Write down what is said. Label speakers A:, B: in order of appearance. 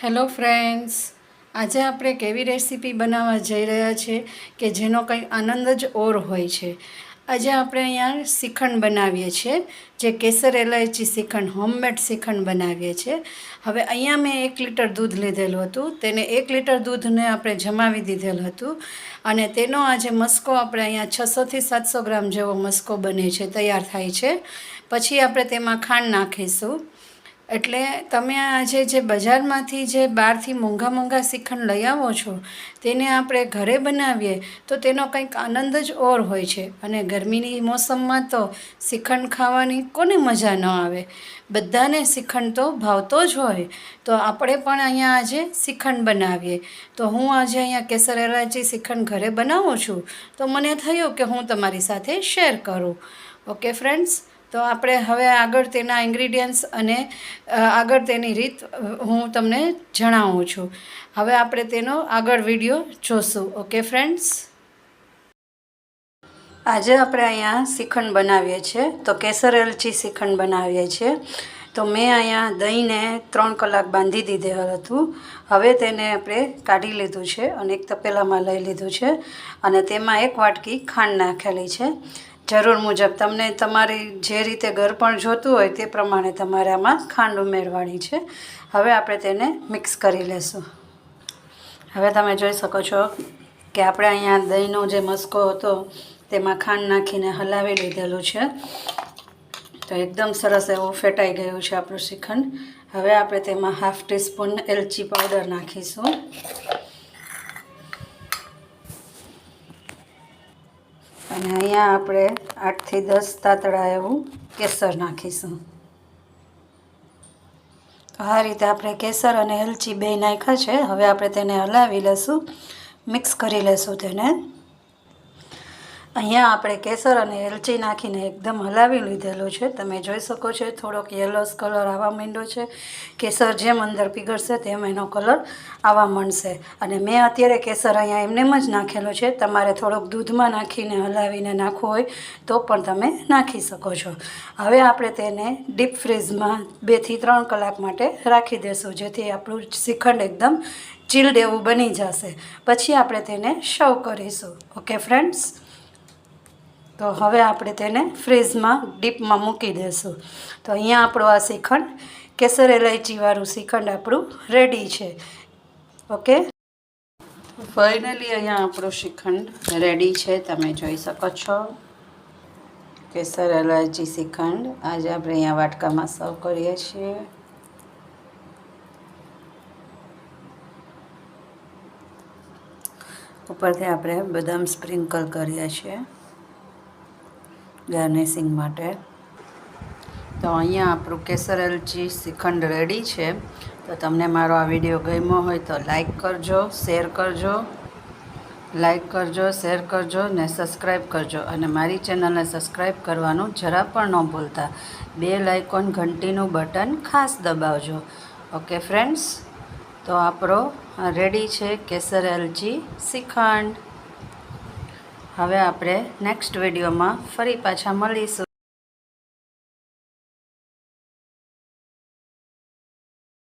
A: Hello friends, આજે આપણે એક એવી રેસીપી બનાવવા જઈ રહ્યા છીએ કે જેનો કંઈ આનંદ જ ઓર હોય છે. આજે આપણે અહીંયા શ્રીખંડ બનાવીએ છીએ, જે કેસર એલાયચી શ્રીખંડ, હોમમેડ શ્રીખંડ બનાવીએ છીએ. હવે અહીંયા મેં એક લીટર દૂધ લીધેલું હતું, તેને એક લીટર દૂધને આપણે જમાવી દીધેલું હતું અને તેનો આજે મસ્કો આપણે અહીંયા છસોથી સાતસો ગ્રામ જેવો મસ્કો બને છે, તૈયાર થાય છે. પછી આપણે તેમાં ખાંડ નાખીશું. એટલે તમે આજે જે બજારમાંથી જે બહારથી મોંઘા મોંઘા શ્રીખંડ લઈ આવો છો, તેને આપણે ઘરે બનાવીએ, તો તેનો કંઈક આનંદ જ ઓર હોય છે. અને ગરમીની મોસમમાં તો શ્રીખંડ ખાવાની કોને મજા ન આવે? બધાને શ્રીખંડ તો ભાવતો જ હોય. તો આપણે પણ અહીંયા આજે શ્રીખંડ બનાવીએ. તો હું આજે અહીંયા કેસર એલાચી શ્રીખંડ ઘરે બનાવું છું. તો મને થયું કે હું તમારી સાથે શેર કરું. Okay, friends? તો આપણે હવે આગળ તેના ઇન્ગ્રીડિયન્ટ્સ અને આગળ તેની રીત હું તમને જણાવું છું. હવે આપણે તેનો આગળ વીડિયો જોશું. ઓકે ફ્રેન્ડ્સ આજે આપણે અહીંયા શ્રીખંડ બનાવીએ છીએ. તો કેસર એલચી શ્રીખંડ બનાવીએ છીએ. તો મેં અહીંયા દહીંને ત્રણ કલાક બાંધી દીધેલ હતું. હવે તેને આપણે કાઢી લીધું છે અને એક તપેલામાં લઈ લીધું છે અને તેમાં એક વાટકી ખાંડ નાખેલી છે. જરૂર મુજબ. તમને તમારી જે રીતે ગરપણ જોતું હોય તે પ્રમાણે તમારે આમાં ખાંડ ઉમેરવાની છે. હવે આપણે તેને મિક્સ કરી લેશું. હવે તમે જોઈ શકો છો કે આપણે અહીંયા દહીંનો જે મસ્કો હતો તેમાં ખાંડ નાખીને હલાવી લીધેલું છે. તો એકદમ સરસ એવું ફેટાઈ ગયું છે આપણું શ્રીખંડ. હવે આપણે તેમાં હાફ ટીસ્પૂન એલચી પાવડર નાખીશું. અને અહીંયા આપણે આઠથી દસ તાતડા એવું કેસર નાખીશું. તો આ રીતે આપણે કેસર અને એલચી બે નાખ્યા છે. હવે આપણે તેને હલાવી લેશું, મિક્સ કરી લેશું તેને. અહીંયા આપણે કેસર અને એલચી નાખીને એકદમ હલાવી લીધેલું છે. તમે જોઈ શકો છો, થોડોક યલોસ કલર આવવા માંડ્યો છે. કેસર જેમ અંદર પીગળશે તેમ એનો કલર આવવા માંડશે. અને મેં અત્યારે કેસર અહીંયા એમનેમ જ નાખેલો છે. તમારે થોડોક દૂધમાં નાખીને હલાવીને નાખવું હોય તો પણ તમે નાખી શકો છો. હવે આપણે તેને ડીપ ફ્રીઝમાં બેથી ત્રણ કલાક માટે રાખી દેશું, જેથી આપણું શ્રીખંડ એકદમ ચીલ્ડ એવું બની જશે. પછી આપણે તેને સર્વ કરીશું. ઓકે ફ્રેન્ડ્સ તો હવે આપણે તેને ફ્રીઝમાં ડીપમાં મૂકી દઈશું તો અહીંયા આપણું આ શ્રીખંડ, કેસર એલાયચીવાળું શ્રીખંડ આપણું રેડી છે. ઓકે ફાઇનલી અહીંયા આપણું શ્રીખંડ રેડી છે. તમે જોઈ શકો છો. કેસર એલાયચી શ્રીખંડ. આજે આપણે અહીંયા વાટકામાં સર્વ કરીએ છીએ. ઉપરથી આપણે બદામ સ્પ્રિંકલ કરીએ છીએ. ગાર્નિશિંગ માટે. તો અહીંયા આપણું કેસર એલચી શ્રીખંડ રેડી છે. તો તમને મારો આ વીડિયો ગમ્યો હોય તો લાઈક કરજો શેર કરજો લાઈક કરજો શેર કરજો ને સબસ્ક્રાઈબ કરજો. અને મારી ચેનલને સબસ્ક્રાઈબ કરવાનું જરા પણ ન ભૂલતા. બે લાઇકોન ઘંટીનું બટન ખાસ દબાવજો. ઓકે ફ્રેન્ડ્સ તો આપણો રેડી છે કેસર એલચી શ્રીખંડ. હવે આપણે નેક્સ્ટ વિડીયોમાં ફરી પાછા મળીશું.